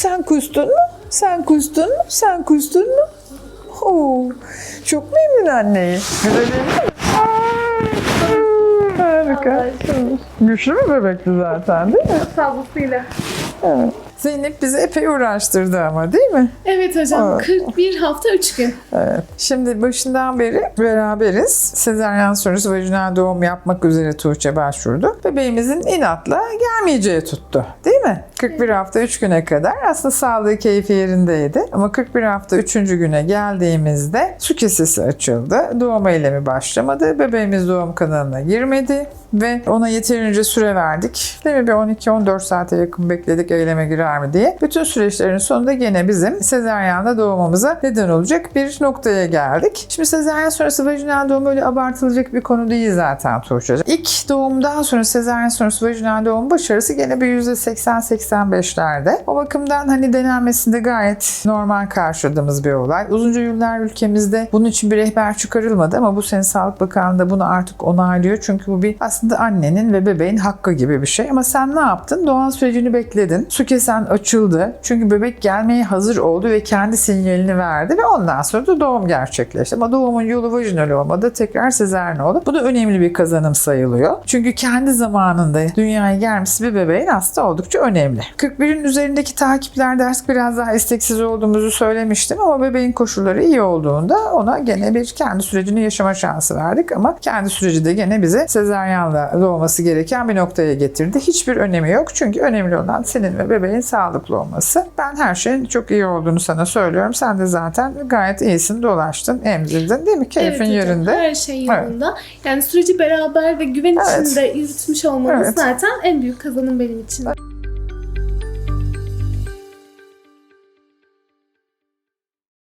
Sen kustun mu? Sen kustun mu? Sen kustun mu? Oo, çok memnun anneyi. Miyim? Harika. Güçlü mü bebekti zaten değil mi? Fazlasıyla. Evet. Zeynep bizi epey uğraştırdı ama değil mi? Evet hocam Evet. 41 hafta 3 gün. Evet. Şimdi başından beri beraberiz. Sezaryen sonrası vajinal doğum yapmak üzere Tuğçe başvurdu. Bebeğimizin inatla gelmeyeceği tuttu. Değil mi? 41 hafta 3 güne kadar aslında sağlığı keyfi yerindeydi. Ama 41 hafta 3. güne geldiğimizde su kesesi açıldı. Doğum eylemi başlamadı. Bebeğimiz doğum kanalına girmedi. Ve ona yeterince süre verdik. Değil mi? Bir 12-14 saate yakın bekledik eyleme girer mi diye. Bütün süreçlerin sonunda gene bizim sezaryenle doğmamıza neden olacak bir noktaya geldik. Şimdi sezaryen sonrası vajinal doğum öyle abartılacak bir konu değil zaten Tuğçe'cim. İlk doğumdan sonra sezaryen sonrası vajinal doğum başarısı gene bir %80-85'lerde. O bakımdan hani denenmesinde gayet normal karşıladığımız bir olay. Uzunca yıllar ülkemizde bunun için bir rehber çıkarılmadı ama bu sene Sağlık Bakanlığı da bunu artık onaylıyor. Çünkü bu bir aslında annenin ve bebeğin hakkı gibi bir şey. Ama sen ne yaptın? Doğan sürecini bekledin. Su kesen açıldı. Çünkü bebek gelmeye hazır oldu ve kendi sinyalini verdi ve ondan sonra da doğum gerçekleşti. Ama doğumun yolu vajinal olmadı. Tekrar sezaryen oldu. Bu da önemli bir kazanım sayılıyor. Çünkü kendi zamanında dünyaya gelmesi bir bebeğin aslında oldukça önemli. 41'in üzerindeki takiplerde artık biraz daha isteksiz olduğumuzu söylemiştim ama bebeğin koşulları iyi olduğunda ona gene bir kendi sürecini yaşama şansı verdik ama kendi süreci de gene bize sezaryenle doğması gereken bir noktaya getirdi. Hiçbir önemi yok çünkü önemli olan senin ve bebeğin sağlıklı olması. Ben her şeyin çok iyi olduğunu sana söylüyorum. Sen de zaten gayet iyisin, dolaştın, emzirdin değil mi? Keyfin evet hocam, yerinde. Her şey yolunda. Yani süreci beraber ve güven Evet. içinde yürütmüş olmamız Evet. zaten en büyük kazanım benim için.